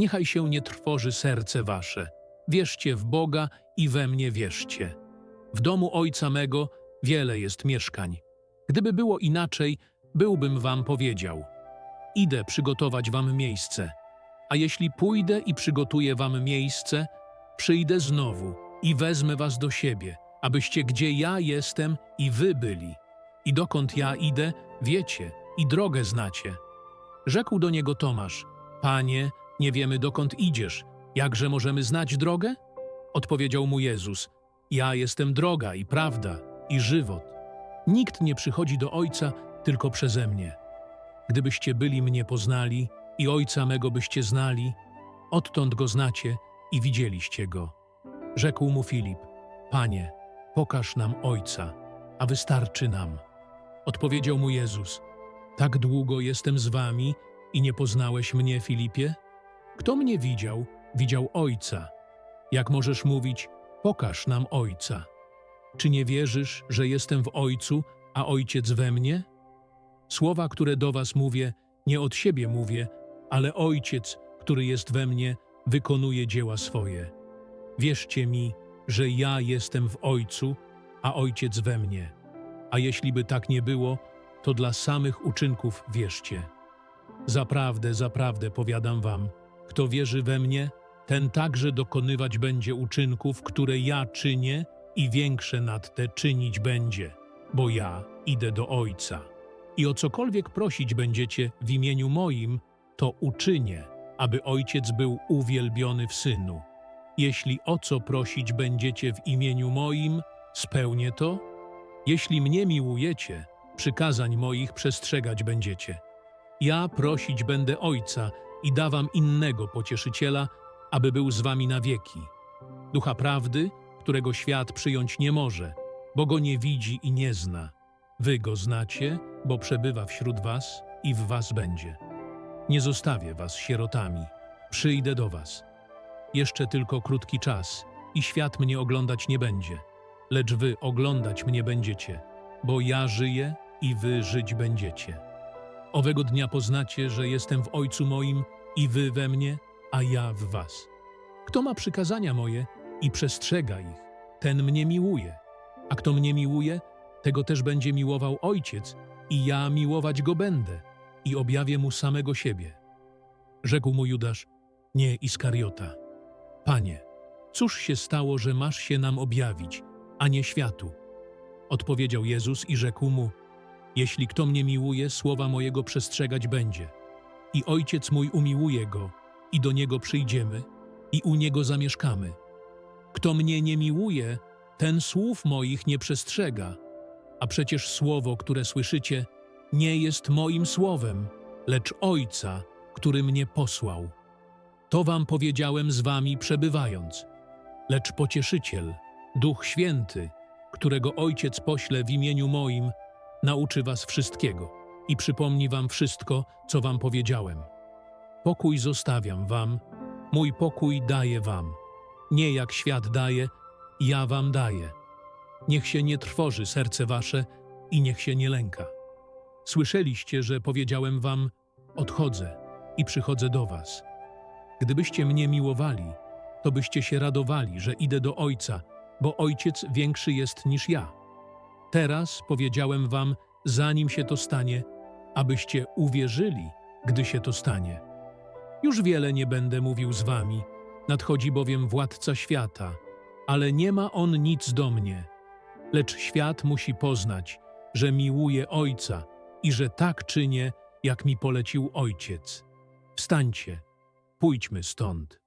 Niechaj się nie trwoży serce wasze. Wierzcie w Boga i we mnie wierzcie. W domu Ojca mego wiele jest mieszkań. Gdyby było inaczej, byłbym wam powiedział. Idę przygotować wam miejsce. A jeśli pójdę i przygotuję wam miejsce, przyjdę znowu i wezmę was do siebie, abyście gdzie ja jestem i wy byli. I dokąd ja idę, wiecie i drogę znacie. Rzekł do niego Tomasz: Panie, nie wiemy dokąd idziesz, jakże możemy znać drogę? Odpowiedział mu Jezus: Ja jestem droga i prawda i żywot. Nikt nie przychodzi do Ojca tylko przeze mnie. Gdybyście byli mnie poznali i Ojca mego byście znali, odtąd go znacie i widzieliście go. Rzekł mu Filip: Panie, pokaż nam Ojca, a wystarczy nam. Odpowiedział mu Jezus: Tak długo jestem z wami i nie poznałeś mnie, Filipie? Kto mnie widział, widział Ojca. Jak możesz mówić, pokaż nam Ojca? Czy nie wierzysz, że jestem w Ojcu, a Ojciec we mnie? Słowa, które do was mówię, nie od siebie mówię, ale Ojciec, który jest we mnie, wykonuje dzieła swoje. Wierzcie mi, że ja jestem w Ojcu, a Ojciec we mnie. A jeśli by tak nie było, to dla samych uczynków wierzcie. Zaprawdę, zaprawdę powiadam wam, kto wierzy we mnie, ten także dokonywać będzie uczynków, które ja czynię i większe nad te czynić będzie, bo ja idę do Ojca. I o cokolwiek prosić będziecie w imieniu moim, to uczynię, aby Ojciec był uwielbiony w Synu. Jeśli o co prosić będziecie w imieniu moim, spełnię to. Jeśli mnie miłujecie, przykazań moich przestrzegać będziecie. Ja prosić będę Ojca i dawam innego pocieszyciela, aby był z wami na wieki. Ducha prawdy, którego świat przyjąć nie może, bo go nie widzi i nie zna. Wy go znacie, bo przebywa wśród was i w was będzie. Nie zostawię was sierotami, przyjdę do was. Jeszcze tylko krótki czas i świat mnie oglądać nie będzie, lecz wy oglądać mnie będziecie, bo ja żyję i wy żyć będziecie. Owego dnia poznacie, że jestem w Ojcu moim i wy we mnie, a ja w was. Kto ma przykazania moje i przestrzega ich, ten mnie miłuje. A kto mnie miłuje, tego też będzie miłował Ojciec i ja miłować go będę i objawię mu samego siebie. Rzekł mu Judasz, nie Iskariota. Panie, cóż się stało, że masz się nam objawić, a nie światu? Odpowiedział Jezus i rzekł mu, jeśli kto mnie miłuje, słowa mojego przestrzegać będzie. I Ojciec mój umiłuje go, i do niego przyjdziemy, i u niego zamieszkamy. Kto mnie nie miłuje, ten słów moich nie przestrzega. A przecież słowo, które słyszycie, nie jest moim słowem, lecz Ojca, który mnie posłał. To wam powiedziałem z wami przebywając. Lecz pocieszyciel, Duch Święty, którego Ojciec pośle w imieniu moim, nauczy was wszystkiego i przypomni wam wszystko, co wam powiedziałem. Pokój zostawiam wam, mój pokój daję wam. Nie jak świat daje, ja wam daję. Niech się nie trwoży serce wasze i niech się nie lęka. Słyszeliście, że powiedziałem wam: Odchodzę i przychodzę do was. Gdybyście mnie miłowali, to byście się radowali, że idę do Ojca, bo Ojciec większy jest niż ja. Teraz powiedziałem wam, zanim się to stanie, abyście uwierzyli, gdy się to stanie. Już wiele nie będę mówił z wami, nadchodzi bowiem władca świata, ale nie ma on nic do mnie. Lecz świat musi poznać, że miłuję Ojca i że tak czynię, jak mi polecił Ojciec. Wstańcie, pójdźmy stąd.